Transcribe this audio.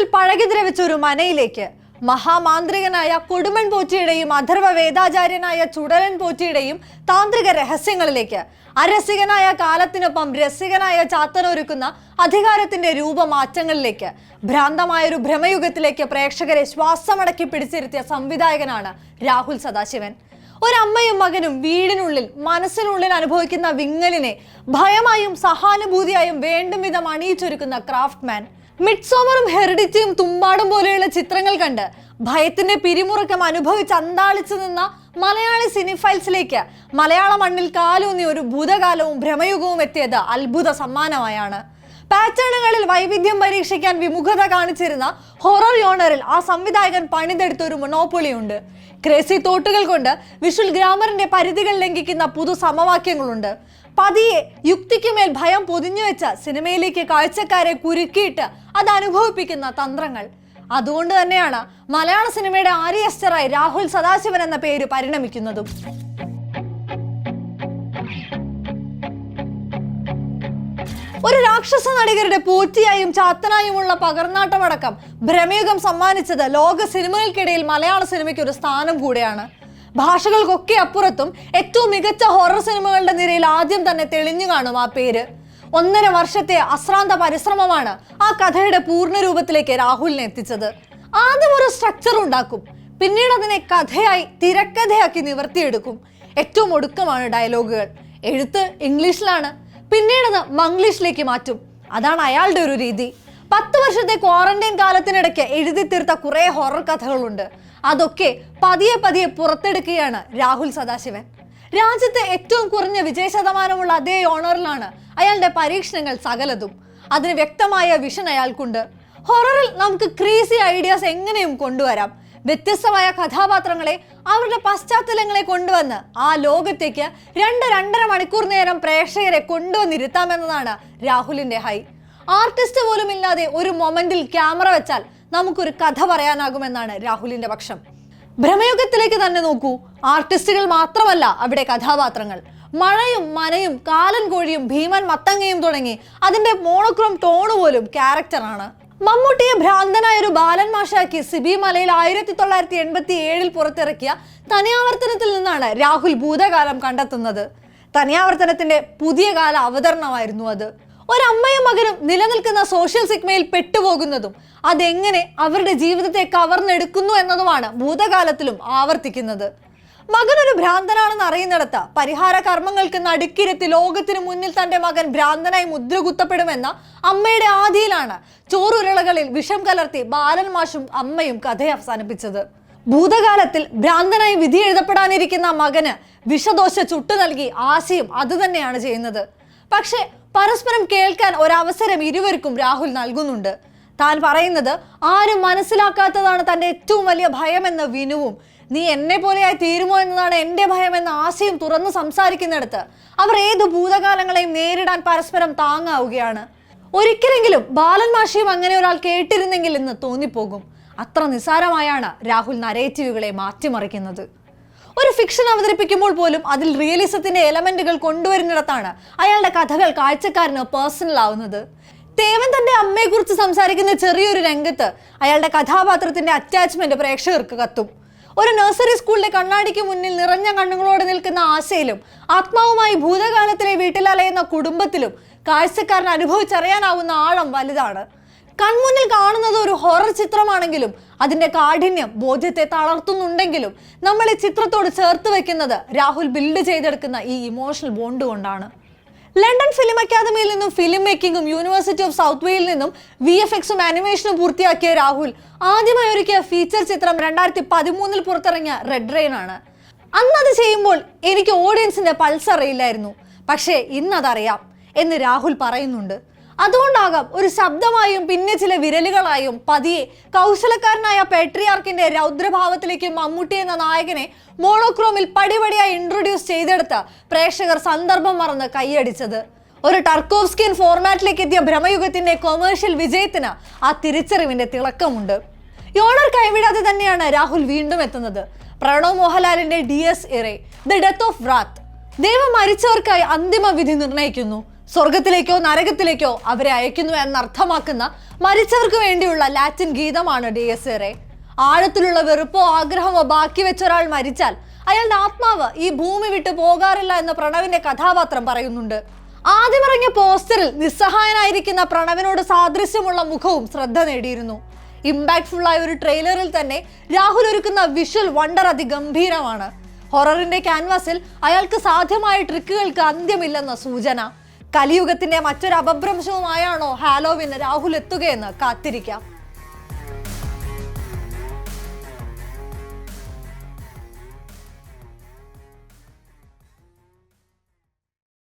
കാലത്തിൽ പഴകി ദ്രവിച്ച ഒരു മനയിലേക്ക്. മഹാമാന്ത്രികനായ കൊടുമൺ പോറ്റിയുടെയും അഥർവ വേദാചാര്യനായ ചുടലൻ പോറ്റിയുടെയും താന്ത്രിക രഹസ്യങ്ങളിലേക്ക്. അരസികനായ കാലത്തിനൊപ്പം രസികനായ ചാത്തനൊരുക്കുന്ന അധികാരത്തിന്റെ രൂപമാറ്റങ്ങളിലേക്ക്. ഭ്രാന്തമായ ഒരു ഭ്രമയുഗത്തിലേക്ക് പ്രേക്ഷകരെ ശ്വാസമടക്കി പിടിച്ചിരുത്തിയ സംവിധായകനാണ് രാഹുൽ സദാശിവൻ. ഒരമ്മയും മകനും വീടിനുള്ളിൽ മനസ്സിനുള്ളിൽ അനുഭവിക്കുന്ന വിങ്ങലിനെ ഭയമായും സഹാനുഭൂതിയായും വേണ്ടും വിധം അണിയിച്ചൊരുക്കുന്ന ക്രാഫ്റ്റ്മാൻ. മിഡ്സോമറും ഹെറിഡിറ്റിയും തുമ്പാടും പോലെയുള്ള ചിത്രങ്ങൾ കണ്ട് ഭയത്തിന്റെ പിരിമുറുക്കം അനുഭവിച്ച് അന്താളിച്ചു നിന്ന മലയാളി സിനിഫൈൽസിലേക്ക് മലയാള മണ്ണിൽ കാലൂന്നി ഒരു ഭൂതകാലവും ഭ്രമയുഗവും എത്തിയത് അത്ഭുത സമ്മാനമായാണ്. പാറ്റേണുകളിൽ വൈവിധ്യം പരീക്ഷിക്കാൻ വിമുഖത കാണിച്ചിരുന്ന ഹൊറർ യോണറിൽ ആ സംവിധായകൻ പണിതെടുത്ത ഒരു മൊണോപ്പൊളിയുണ്ട് ക്രേസി തോട്ടുകൾ കൊണ്ട് വിഷുൽ ഗ്രാമറിന്റെ പരിധികൾ ലംഘിക്കുന്ന പുതു സമവാക്യങ്ങളുണ്ട്. പതിയെ യുക്തിക്കുമേൽ ഭയം പൊതിഞ്ഞു വെച്ച സിനിമയിലേക്ക് കാഴ്ചക്കാരെ കുരുക്കിയിട്ട് അത് അനുഭവിപ്പിക്കുന്ന തന്ത്രങ്ങൾ. അതുകൊണ്ട് തന്നെയാണ് മലയാള സിനിമയുടെ ആര്യസ്റ്ററായി രാഹുൽ സദാശിവൻ എന്ന പേര് പരിണമിക്കുന്നതും. ഒരു രാക്ഷസ നടികരുടെ പൂച്ചയായും ചാത്തനായുമുള്ള പകർന്നാട്ടമടക്കം ഭ്രമയുഗം സമ്മാനിച്ചത് ലോക സിനിമകൾക്കിടയിൽ മലയാള സിനിമയ്ക്ക് ഒരു സ്ഥാനം കൂടെയാണ്. ഭാഷകൾക്കൊക്കെ അപ്പുറത്തും ഏറ്റവും മികച്ച ഹൊറർ സിനിമകളുടെ നിരയിൽ ആദ്യം തന്നെ തെളിഞ്ഞു കാണും ആ പേര്. ഒന്നര വർഷത്തെ അശ്രാന്ത പരിശ്രമമാണ് ആ കഥയുടെ പൂർണ രൂപത്തിലേക്ക് രാഹുലിനെ എത്തിച്ചത്. ആദ്യം ഒരു സ്ട്രക്ചർ ഉണ്ടാക്കും. പിന്നീട് അതിനെ കഥയായി തിരക്കഥയാക്കി നിവർത്തിയെടുക്കും. ഏറ്റവും ഒടുക്കമാണ് ഡയലോഗുകൾ എഴുത്ത് ഇംഗ്ലീഷിലാണ്. പിന്നീടത് മംഗ്ലീഷിലേക്ക് മാറ്റും. അതാണ് അയാളുടെ ഒരു രീതി. പത്ത് വർഷത്തെ ക്വാറന്റൈൻ കാലത്തിനിടയ്ക്ക് എഴുതി തീർത്ത കുറേ ഹൊറർ കഥകളുണ്ട്. അതൊക്കെ പതിയെ പതിയെ പുറത്തെടുക്കുകയാണ് രാഹുൽ സദാശിവൻ. രാജ്യത്തെ ഏറ്റവും കുറഞ്ഞ വിജയ ശതമാനമുള്ള അതേ ഓണറിലാണ് അയാളുടെ പരീക്ഷണങ്ങൾ സകലതും. അതിന് വ്യക്തമായ വിഷൻ അയാൾക്കുണ്ട്. ഹൊററിൽ നമുക്ക് ക്രീസി ഐഡിയാസ് എങ്ങനെയും കൊണ്ടുവരാം. വ്യത്യസ്തമായ കഥാപാത്രങ്ങളെ അവരുടെ പശ്ചാത്തലങ്ങളെ കൊണ്ടുവന്ന് ആ ലോകത്തേക്ക് രണ്ട് രണ്ടര മണിക്കൂർ നേരം പ്രേക്ഷകരെ കൊണ്ടുവന്നിരുത്താമെന്നതാണ് രാഹുലിന്റെ ഹൈ. ആർട്ടിസ്റ്റ് പോലും ഇല്ലാതെ ഒരു മൊമെന്റിൽ ക്യാമറ വെച്ചാൽ നമുക്കൊരു കഥ പറയാനാകുമെന്നാണ് രാഹുലിന്റെ പക്ഷം. ഭ്രമയുഗത്തിലേക്ക് തന്നെ നോക്കൂ. ആർട്ടിസ്റ്റുകൾ മാത്രമല്ല അവിടെ കഥാപാത്രങ്ങൾ. മഴയും മനയും കാലൻ കോഴിയും ഭീമൻ മത്തങ്ങയും തുടങ്ങി അതിന്റെ മോണോക്രോം ടോണ് പോലും ക്യാരക്ടറാണ് മമ്മൂട്ടിയെ ഭ്രാന്തനായ ഒരു ബാലൻ മാഷാക്കി സിബി മലയിൽ ആയിരത്തി തൊള്ളായിരത്തി എൺപത്തി ഏഴിൽ പുറത്തിറക്കിയ തനിയാവർത്തനത്തിൽ നിന്നാണ് രാഹുൽ ഭൂതകാലം കണ്ടെത്തുന്നത്. തനിയാവർത്തനത്തിന്റെ പുതിയ കാല അവതരണമായിരുന്നു അത്. ഒരമ്മയും മകനും നിലനിൽക്കുന്ന സോഷ്യൽ സിഗ്മയിൽ പെട്ടുപോകുന്നതും അതെങ്ങനെ അവരുടെ ജീവിതത്തെ കവർന്നെടുക്കുന്നു എന്നതുമാണ് ഭൂതകാലത്തിലും ആവർത്തിക്കുന്നത്. മകൻ ഒരു ഭ്രാന്തനാണെന്ന് അറിയുന്നിടത്ത് പരിഹാര കർമ്മങ്ങൾക്ക് നടുക്കിരുത്തി ലോകത്തിന് മുന്നിൽ തന്റെ മകൻ ഭ്രാന്തനായി മുദ്ര കുത്തപ്പെടുമെന്ന അമ്മയുടെ ആധിയിലാണ് ചോറുരുളകളിൽ വിഷം കലർത്തി ബാലൻ മാഷും അമ്മയും കഥ അവസാനിപ്പിച്ചത്. ഭൂതകാലത്തിൽ ഭ്രാന്തനായി വിധി എഴുതപ്പെടാനിരിക്കുന്ന മകന് വിഷദോശ ചുട്ടു നൽകി ആശയും അതുതന്നെയാണ് ചെയ്യുന്നത്. പക്ഷേ പരസ്പരം കേൾക്കാൻ ഒരവസരം ഇരുവർക്കും രാഹുൽ നൽകുന്നുണ്ട്. താൻ പറയുന്നത് ആരും മനസ്സിലാക്കാത്തതാണ് തന്റെ ഏറ്റവും വലിയ ഭയമെന്ന് വിനുവും. നീ എന്നെ പോലെയായി തീരുമോ എന്നതാണ് എന്റെ ഭയമെന്ന ആശയം തുറന്ന് സംസാരിക്കുന്നിടത്ത് അവർ ഏത് ഭൂതകാലങ്ങളെയും നേരിടാൻ പരസ്പരം താങ്ങാവുകയാണ്. ഒരിക്കലെങ്കിലും ബാലൻ മാഷിയും അങ്ങനെ ഒരാൾ കേട്ടിരുന്നെങ്കിൽ എന്ന് തോന്നിപ്പോകും. അത്ര നിസാരമായാണ് രാഹുൽ നരേറ്റീവുകളെ മാറ്റിമറിക്കുന്നത്. ഒരു ഫിക്ഷൻ അവതരിപ്പിക്കുമ്പോൾ പോലും അതിൽ റിയലിസത്തിന്റെ എലമെന്റുകൾ കൊണ്ടുവരുന്നിടത്താണ് അയാളുടെ കഥകൾ കാഴ്ചക്കാരന് പേഴ്സണൽ ആവുന്നത്. ദേവൻ തന്റെ അമ്മയെക്കുറിച്ച് സംസാരിക്കുന്ന ചെറിയൊരു രംഗത്ത് അയാളുടെ കഥാപാത്രത്തിന്റെ അറ്റാച്ച്മെന്റ് പ്രേക്ഷകർക്ക് കത്തും. ഒരു നഴ്സറി സ്കൂളിലെ കണ്ണാടിക്ക് മുന്നിൽ നിറഞ്ഞ കണ്ണുകളോടെ നിൽക്കുന്ന ആശയിലും ആത്മാവുമായി ഭൂതകാലത്തിലെ വീട്ടിലലയുന്ന കുടുംബത്തിലും കാഴ്ചക്കാരൻ അനുഭവിച്ചറിയാനാവുന്ന ആഴം വലുതാണ്. കൺമുന്നിൽ കാണുന്നത് ഒരു ഹൊറർ ചിത്രമാണെങ്കിലും അതിന്റെ കാഠിന്യം ബോധ്യത്തെ തളർത്തുന്നുണ്ടെങ്കിലും നമ്മൾ ഈ ചിത്രത്തോട് ചേർത്ത് വെക്കുന്നത് രാഹുൽ ബിൽഡ് ചെയ്തെടുക്കുന്ന ഈ ഇമോഷണൽ ബോണ്ട് കൊണ്ടാണ്. ലണ്ടൻ ഫിലിം അക്കാദമിയിൽ നിന്നും ഫിലിം മേക്കിംഗും യൂണിവേഴ്സിറ്റി ഓഫ് സൗത്ത് വേയിൽ നിന്നും വി എഫ് എക്സും ആനിമേഷനും പൂർത്തിയാക്കിയ രാഹുൽ ആദ്യമായി ഒരുക്കിയ ഫീച്ചർ ചിത്രം രണ്ടായിരത്തി പതിമൂന്നിൽ പുറത്തിറങ്ങിയ റെഡ് റെയിൻ ആണ്. അന്ന് അത് ചെയ്യുമ്പോൾ എനിക്ക് ഓഡിയൻസിന്റെ പൾസ് അറിയില്ലായിരുന്നു. പക്ഷേ ഇന്നതറിയാം എന്ന് രാഹുൽ പറയുന്നുണ്ട്. അതുകൊണ്ടാകാം ഒരു ശബ്ദമായും പിന്നെ ചില വിരലുകളായും പതിയെ കൗശലക്കാരനായ പേട്രിയാർക്കിന്റെ രൗദ്രഭാവത്തിലേക്ക് മമ്മൂട്ടി എന്ന നായകനെ മോണോക്രോമിൽ പടിപടിയായി ഇൻട്രൊഡ്യൂസ് ചെയ്തെടുത്ത പ്രേക്ഷകർ സന്ദർഭം മറന്ന് കൈയടിച്ചത്. ഒരു ടർക്കോവ്സ്കിൻ ഫോർമാറ്റിലേക്ക് എത്തിയ ഭ്രമയുഗത്തിന്റെ കൊമേഴ്ഷ്യൽ വിജയത്തിന് ആ തിരിച്ചറിവിന്റെ തിളക്കമുണ്ട്. യോണർ കൈവിടാതെ തന്നെയാണ് രാഹുൽ വീണ്ടും എത്തുന്നത്. പ്രണവ് മോഹൻലാലിന്റെ ഡി എസ് ഇറേ ദ ഡെത്ത് ഓഫ് റാത്ത് ദൈവം മരിച്ചവർക്കായി അന്തിമ വിധി നിർണയിക്കുന്നു. സ്വർഗത്തിലേക്കോ നരകത്തിലേക്കോ അവരെ അയക്കുന്നു എന്നർത്ഥമാക്കുന്ന മരിച്ചവർക്ക് വേണ്ടിയുള്ള ലാറ്റിൻ ഗീതമാണ് ഡി എസ് എറെ ആഴത്തിലുള്ള വെറുപ്പോ ആഗ്രഹമോ ബാക്കി വെച്ച ഒരാൾ മരിച്ചാൽ അയാളുടെ ആത്മാവ് ഈ ഭൂമി വിട്ടു പോകാറില്ല എന്ന് പ്രണവിന്റെ കഥാപാത്രം പറയുന്നുണ്ട്. ആദ്യമിറങ്ങിയ പോസ്റ്ററിൽ നിസ്സഹായനായിരിക്കുന്ന പ്രണവിനോട് സാദൃശ്യമുള്ള മുഖവും ശ്രദ്ധ നേടിയിരുന്നു. ഇമ്പാക്ട്ഫുൾ ആയ ഒരു ട്രെയിലറിൽ തന്നെ രാഹുൽ ഒരുക്കുന്ന വിഷ്വൽ വണ്ടർ അതിഗംഭീരമാണ്. ഹൊററിന്റെ ക്യാൻവാസിൽ അയാൾക്ക് സാധ്യമായ ട്രിക്കുകൾക്ക് അന്ത്യമില്ലെന്ന സൂചന. കലിയുഗത്തിന്റെ മറ്റൊരു അപഭ്രംശവുമായാണോ ഹാലോവിന് രാഹുൽ എത്തുകയെന്ന് കാത്തിരിക്കാം.